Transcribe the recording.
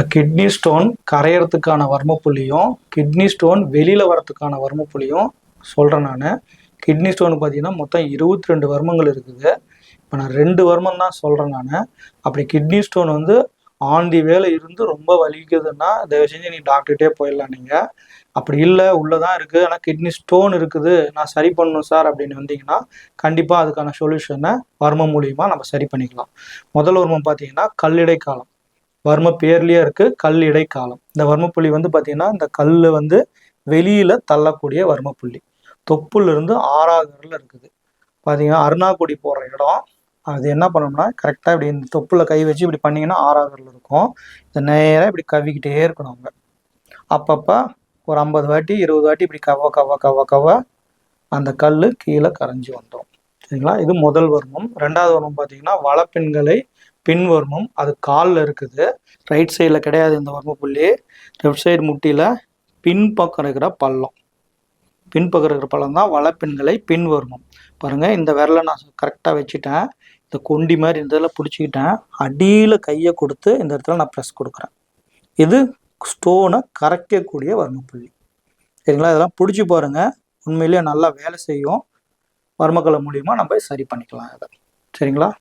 இப்போ kidney stone கரையிறதுக்கான வர்ம புள்ளியும் kidney stone வெளியில் வரத்துக்கான வர்ம புள்ளியும் சொல்கிறேன் நான். கிட்னி ஸ்டோன் பார்த்தீங்கன்னா மொத்தம் இருபத்தி ரெண்டு வர்மங்கள் இருக்குது. இப்போ நான் ரெண்டு வர்மம் தான் சொல்கிறேன் நான். அப்படி கிட்னி ஸ்டோன் வந்து ஆன் வேலை இருந்து ரொம்ப வலிக்குதுன்னா தயவு செஞ்சு நீ டாக்டர்கிட்டே போயிடலாம் நீங்கள் அப்படி இல்லை உள்ளே தான் இருக்குது ஆனால் கிட்னி ஸ்டோன் இருக்குது. நான் சரி பண்ணணும் சார் அப்படின்னு வந்தீங்கன்னா கண்டிப்பாக அதுக்கான சொல்யூஷனை வர்மம் மூலியமாக நம்ம சரி பண்ணிக்கலாம். முதல் வர்மம் பார்த்தீங்கன்னா கல்லிடை காலம் வர்ம பேர்லயே இருக்கு கல் இடைக்காலம். இந்த வர்மப்புள்ளி வந்து பார்த்தீங்கன்னா இந்த கல் வந்து வெளியில தள்ளக்கூடிய வர்மப்புள்ளி. தொப்புல இருந்து ஆறாகரில் இருக்குது. பார்த்தீங்கன்னா அருணாக்குடி போடுற இடம். அது என்ன பண்ணணும்னா கரெக்டாக இப்படி இந்த தொப்புல கை வச்சு இப்படி பண்ணீங்கன்னா ஆறாகரில் இருக்கும். இந்த நேராக இப்படி கவிக்கிட்டே இருக்கணும் அவங்க. அப்பப்போ ஒரு ஐம்பது வாட்டி இருபது வாட்டி இப்படி கவ கவ கவ கவ அந்த கல் கீழே கரைஞ்சி வந்துடும் சரிங்களா? இது முதல் வர்மம். ரெண்டாவது வர்மம் பார்த்தீங்கன்னா வளப்பெண்களை பின்வர்மம் அது காலில் இருக்குது. ரைட் சைடில் கிடையாது இந்த வர்ம புள்ளி. லெஃப்ட் சைடு முட்டியில் பின்பக்கம் இருக்கிற பள்ளம். பின்பக்கம் இருக்கிற பள்ளம் தான் வளப்பெண்களை பின்வர்மம் பாருங்கள் இந்த விரலை நான் கரெக்டாக வச்சுட்டேன். இந்த கொண்டி மாதிரி இந்த இதில் பிடிச்சிக்கிட்டேன். அடியில் கையை கொடுத்து இந்த இடத்துல நான் ப்ரெஸ் கொடுக்குறேன். இது ஸ்டோனை கரைக்கக்கூடிய வர்மப்புள்ளி சரிங்களா? இதெல்லாம் பிடிச்சி பாருங்கள் உண்மையிலேயே நல்லா வேலை செய்யும். வர்மக்கலை மூலியமாக நம்ம சரி பண்ணிக்கலாம் அதை சரிங்களா?